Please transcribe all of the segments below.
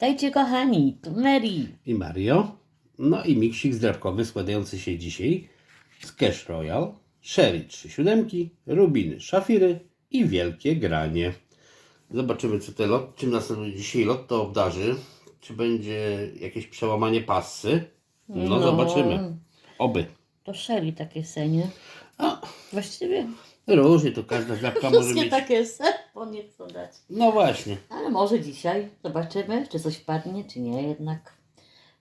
Witajcie kochani, tu Mary. i Mario. No i miksik zdrawkowy składający się dzisiaj z Cash Royal, Sherry 3 siódemki, Rubiny, Szafiry i Wielkie Granie. Zobaczymy, co te lot, czym nas dzisiaj lotto obdarzy. Czy będzie jakieś przełamanie passy? No, No. zobaczymy. Oby. To Sherry takie senie. A, Właściwie różnie to każda zdrawka może mieć. takie se, bo nie chcą dać. No właśnie. Ale może dzisiaj zobaczymy, czy coś padnie, czy nie jednak.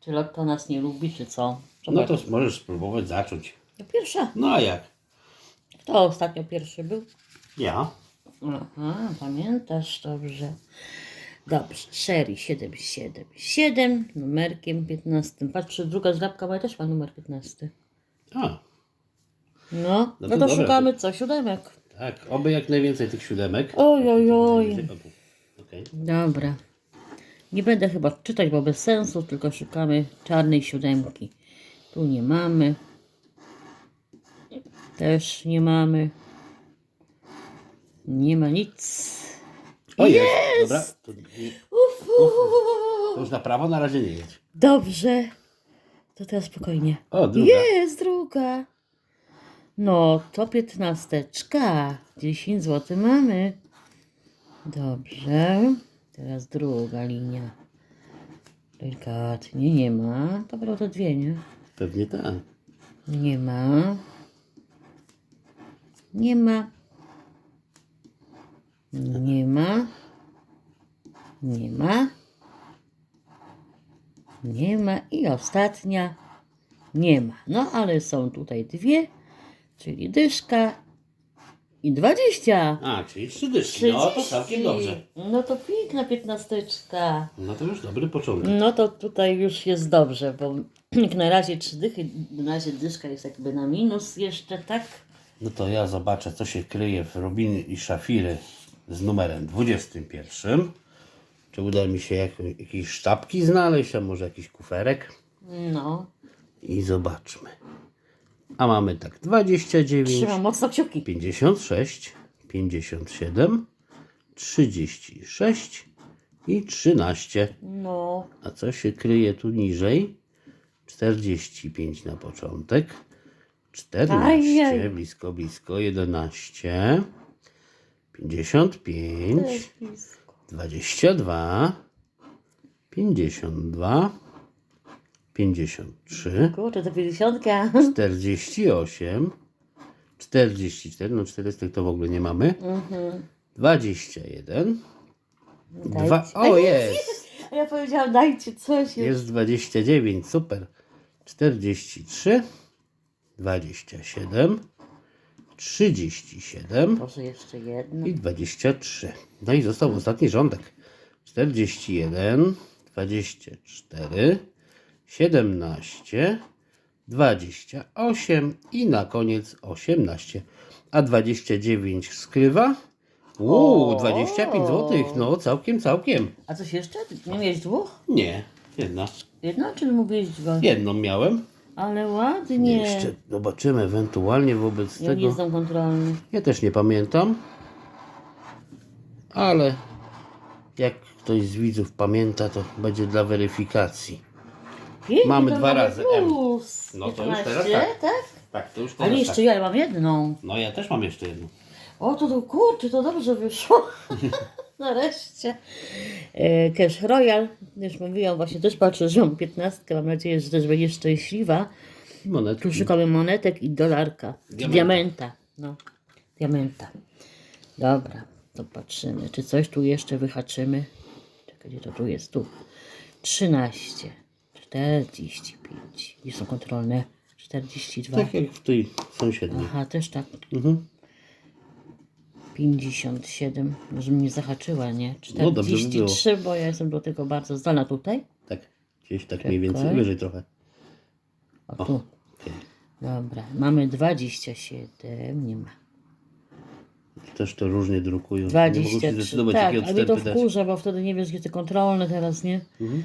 Czy Lotto nas nie lubi, czy co. No to możesz spróbować zacząć. Pierwsza. No a jak? Kto ostatnio pierwszy był? Ja. Aha, pamiętasz dobrze. Dobrze, Sherry 777, numerkiem 15. Patrzę, druga zdrabka moja też ma numer 15. A, No, No no, to to dobra, szukamy co? Siódemek. Tak. Oby jak najwięcej tych siódemek. Oj, oj, oj. Okej. Dobra. Nie będę chyba czytać, bo bez sensu, tylko szukamy czarnej siódemki. Tu nie mamy. Też nie mamy. Nie ma nic. O jest! Dobra, to, nie, to już na prawo na razie nie jedź. Dobrze. To teraz spokojnie. O, druga. Jest druga. No, to piętnasteczka. 10 zł mamy. Dobrze. Teraz druga linia. Delikatnie, nie ma. Dobra, to dwie, nie? Pewnie tak. Nie ma. Nie ma. Nie ma. Nie ma. Nie ma. I ostatnia. Nie ma. No ale są tutaj dwie, czyli dyszka i dwadzieścia. A, czyli trzy dyszki. No to całkiem dobrze. No to piękna piętnasteczka. No to już dobry początek. No to tutaj już jest dobrze, bo jak na razie trzy dychy, na razie dyszka jest jakby na minus jeszcze, tak? No to ja zobaczę, co się kryje w Robiny i Szafiry z numerem 21. Czy uda mi się jak, jakieś sztabki znaleźć, a może jakiś kuferek? No, I zobaczmy. A mamy tak 29, trzymam mocno kciuki. 56, 57, 36 i 13. No, A co się kryje tu niżej? 45 na początek. 14, Ajaj. blisko, blisko, 11, 55, też blisko. 22, 52, 53, Kurczę, to pięćdziesiątka. 48, 44, no 40 to w ogóle nie mamy, Mhm. 21, Dajcie. dwa, o jest! A ja powiedziałam, dajcie coś. Jest 29, super. 43, 27, 37 Może jeszcze jedno. i 23. No i został ostatni rządek. 41, 24, 17, 28 i na koniec 18. A 29 skrywa? Uuu, O! 25 zł. No, całkiem, całkiem. A coś jeszcze? Nie miałeś dwóch? Nie, jedna. Jedno, czy mówiłeś dwa? Jedną miałem. Ale ładnie. Jeszcze zobaczymy ewentualnie wobec Ja nie tego. jestem kontrolny. Ja też nie pamiętam. Ale jak ktoś z widzów pamięta, to będzie dla weryfikacji. Pięknie, Mamy dwa razy M. Plus. No to już teraz 15, tak. tak? Tak, to już Ale teraz jeszcze tak. ja mam jedną. No ja też mam jeszcze jedną. O, to, to kurczę, to dobrze wyszło. Nareszcie. E, Cash Royal, już mówiłam, właśnie też patrzę, że mam 15. Mam nadzieję, że też będzie szczęśliwa. Tu Monetki. szukamy monetek i dolarka. Diamenta. Diamenta. No, diamenta. Dobra, to patrzymy. Czy coś tu jeszcze wyhaczymy? Czekaj, gdzie to tu jest? Tu. 13, 45. Gdzie są kontrolne? 42. Tak jak w tej sąsiedniej. Aha, też tak. Mhm. 57, może mnie zahaczyła, nie? No, dobrze by było. 43, bo ja jestem do tego bardzo zdolna tutaj. Tak, gdzieś tak mniej więcej, wyżej trochę. O, tu. Okej. Dobra, mamy 27, nie ma. Też to różnie drukują. Nie mogą się 23, zdecydować, tak, jakie a mnie to odstępy dać. wkurza, bo wtedy nie wiesz, gdzie te kontrolne teraz, nie? Mhm.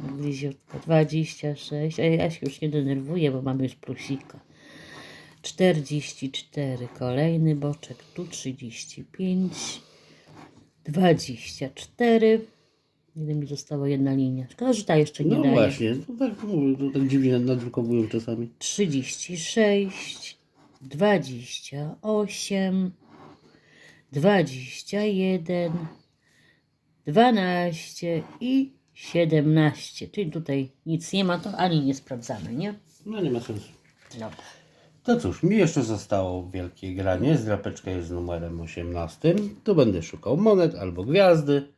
bliziutko, 26, Ej, ja się już nie denerwuję, bo mamy już plusika. 44, kolejny boczek, tu 35, 24, Ile mi została jedna linia. Szkoda, że ta jeszcze nie No daje. właśnie, to tak mówię, to tak dziwnie nadrukowują czasami. 36, 28, 21, 12 i 17. Czyli tutaj nic nie ma, to ani nie sprawdzamy, nie? No nie ma sensu. Dobra. To cóż, mi jeszcze zostało wielkie granie. Zdrapeczka jest numerem 18. Tu będę szukał monet albo gwiazdy.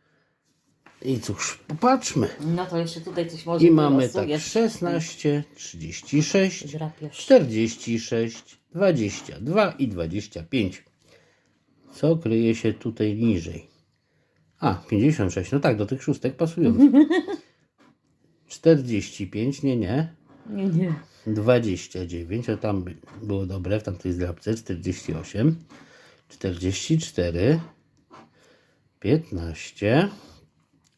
I cóż, popatrzmy. No to jeszcze tutaj coś może I mamy tak wylosujesz. 16, 36, Zdrapiesz. 46, 22 i 25. Co kryje się tutaj niżej? A, 56. No tak, do tych szóstek pasując. 45, nie, nie. Nie, nie. 29, a tam by- było dobre w tamtej zdrabce. 48, 44, 15,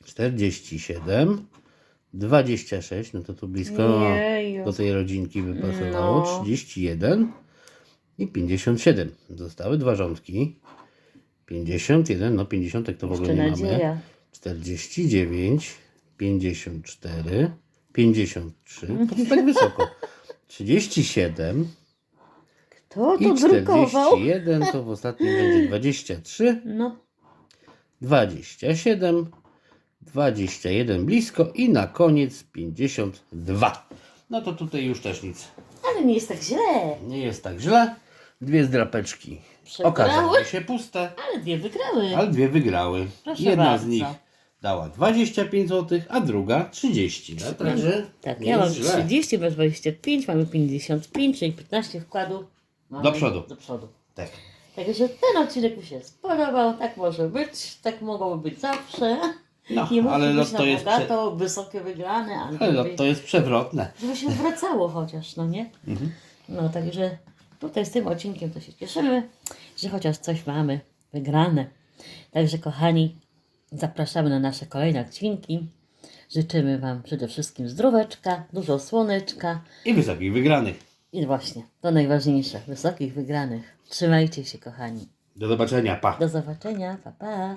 47, 26, no to tu blisko Jeju. do tej rodzinki by pasowało. No. 31 i 57. Zostały dwa rządki. 51, no 50 to w ogóle nie mamy. nadzieja. 49, 54, 53, po co tak wysoko? 37 Kto i to drukował? 41, to w ostatnim będzie 23, No, 27, 21 blisko i na koniec 52. No to tutaj już też nic ale nie jest tak źle. nie jest tak źle. Dwie zdrapeczki okazały się puste, Ale dwie wygrały. ale dwie wygrały. Proszę Jedna bardzo. z nich dała 25 zł, a druga 30. No, także Tak, nie ja mam jest źle. 30, masz 25, mamy 55, czyli 15 wkładu. mamy Do przodu. Do przodu. Tak. Także ten odcinek mi się spodobał, tak może być, tak mogłoby być zawsze. No, Nie musi ale być lot na to jest prze... bogato, wysokie wygrane, ale ale żeby, lot to jest przewrotne. żeby się zwracało chociaż, no nie? Mhm. No także tutaj z tym odcinkiem to się cieszymy, że chociaż coś mamy wygrane. Także kochani, zapraszamy na nasze kolejne odcinki. Życzymy Wam przede wszystkim zdróweczka, dużo słoneczka, I wysokich wygranych. I właśnie, to najważniejsze, wysokich wygranych. Trzymajcie się, kochani. Do zobaczenia, pa. Do zobaczenia, pa pa.